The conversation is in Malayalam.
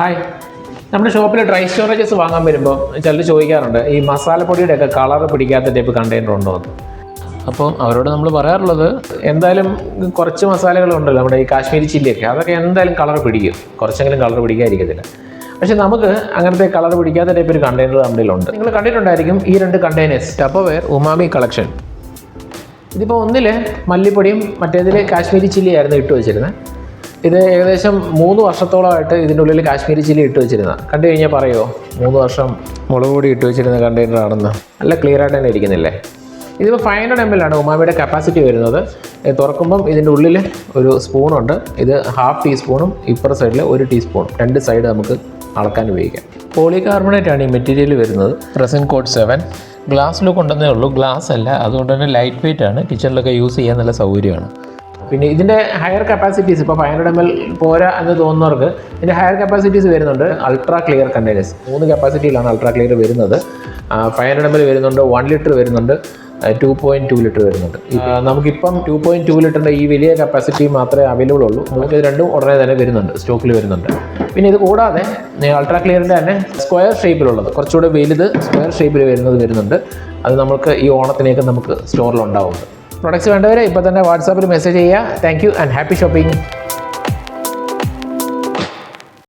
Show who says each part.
Speaker 1: ഹായ് നമ്മുടെ ഷോപ്പിൽ ഡ്രൈ സ്റ്റോറേജസ് വാങ്ങാൻ വരുമ്പോൾ ചിലർ ചോദിക്കാറുണ്ട് ഈ മസാലപ്പൊടിയുടെ ഒക്കെ കളർ പിടിക്കാത്ത ടൈപ്പ് കണ്ടെയ്നർ ഉണ്ടോ അപ്പോൾ അവരോട് നമ്മൾ പറയാറുള്ളത് എന്തായാലും കുറച്ച് മസാലകളുണ്ടല്ലോ നമ്മുടെ ഈ കാശ്മീരി ചില്ലിയൊക്കെ. അതൊക്കെ എന്തായാലും കളർ പിടിക്കും. കുറച്ചെങ്കിലും കളർ പിടിക്കാതിരിക്കത്തില്ല. പക്ഷെ നമുക്ക് അങ്ങനത്തെ കളർ പിടിക്കാത്ത ടൈപ്പ് ഒരു കണ്ടെയ്നർ നമ്മുടെ ഉണ്ട്. നിങ്ങൾ കണ്ടിട്ടുണ്ടായിരിക്കും ഈ രണ്ട് കണ്ടെയ്നേഴ്സ് ടപ്പവെയർ ഉമാമി കളക്ഷൻ ഇതിപ്പോൾ ഒന്നിൽ മല്ലിപ്പൊടിയും മറ്റേതിൽ കാശ്മീരി ചില്ലി ആയിരുന്നു ഇട്ട് വെച്ചിരുന്നത് ഇത് ഏകദേശം മൂന്ന് വർഷത്തോളമായിട്ട് ഇതിന്റെ ഉള്ളിൽ കാശ്മീരി ചില്ലി ഇട്ട് വെച്ചിരുന്ന. കണ്ടു കഴിഞ്ഞാൽ പറയുമോ മൂന്ന് വർഷം മുളക് പൊടി ഇട്ട് വെച്ചിരുന്ന കണ്ടെയ്നർ ആണെന്ന് നല്ല ക്ലിയർ ആയിട്ട് തന്നെ ഇരിക്കുന്നില്ലേ? ഇതിപ്പോൾ ഫൈവ് ഹൺഡ്രഡ് എം എൽ ആണ് ഉമാമിയുടെ കപ്പാസിറ്റി വരുന്നത്. തുറക്കുമ്പം ഇതിന്റെ ഉള്ളിൽ ഒരു സ്പൂണുണ്ട് ഇത് ഹാഫ് ടീസ്പൂണും ഇപ്പുറ സൈഡിൽ ഒരു ടീസ്പൂണും രണ്ട് സൈഡ് നമുക്ക് അളക്കാൻ ഉപയോഗിക്കാം. പോളികാർബണേറ്റ് ആണ് ഈ മെറ്റീരിയൽ വരുന്നത്. റെസിൻ കോഡ് സെവൻ ഗ്ലാസ്സിൽ കൊണ്ടുവന്നേ ഉള്ളൂ. ഗ്ലാസ് അല്ല അതുകൊണ്ട് തന്നെ ലൈറ്റ് വെയിറ്റ് ആണ് കിച്ചണിലൊക്കെ യൂസ് ചെയ്യാൻ നല്ല സൗകര്യമാണ്. പിന്നെ ഇതിന്റെ ഹയർ കപ്പാസിറ്റീസ് ഇപ്പോൾ ഫൈവ് ഹൺഡ്രഡ് എം എൽ പോരാ എന്ന് തോന്നുന്നവർക്ക് ഇതിന്റെ ഹയർ കപ്പാസിറ്റീസ് വരുന്നുണ്ട്. അൾട്രാ ക്ലിയർ കണ്ടെയ്നേഴ്സ് മൂന്ന് കപ്പാസിറ്റിയിലാണ് അൾട്രാ ക്ലിയർ വരുന്നത്. ഫൈവ് ഹൺഡ്രഡ് എം എൽ വരുന്നുണ്ട് വൺ ലിറ്റർ വരുന്നുണ്ട് ടു പോയിന്റ് ടു ലിറ്റർ വരുന്നുണ്ട്. നമുക്കിപ്പം ടു പോയിന്റ് ടു ലിറ്ററിന്റെ ഈ വലിയ കപ്പാസിറ്റി മാത്രമേ അവൈലബിൾ ഉള്ളൂ. നമുക്ക് ഇത് രണ്ടും ഉടനെ തന്നെ വരുന്നുണ്ട് സ്റ്റോക്കിൽ വരുന്നുണ്ട്. പിന്നെ ഇത് കൂടാതെ അൾട്രാ ക്ലിയറിന്റെ തന്നെ സ്ക്വയർ ഷേപ്പിലുള്ളത് കുറച്ചുകൂടെ വലുത് സ്ക്വയർ ഷേപ്പിൽ വരുന്നത് വരുന്നുണ്ട്. അത് നമുക്ക് ഈ ഓണത്തിനേക്ക് നമുക്ക് സ്റ്റോറിൽ ഉണ്ടാവുന്നുണ്ട്. പ്രൊഡക്ട്സ് വേണ്ടവരെ ഇപ്പോൾ തന്നെ വാട്സാപ്പിൽ മെസ്സേജ് ചെയ്യുക. Thank you and happy shopping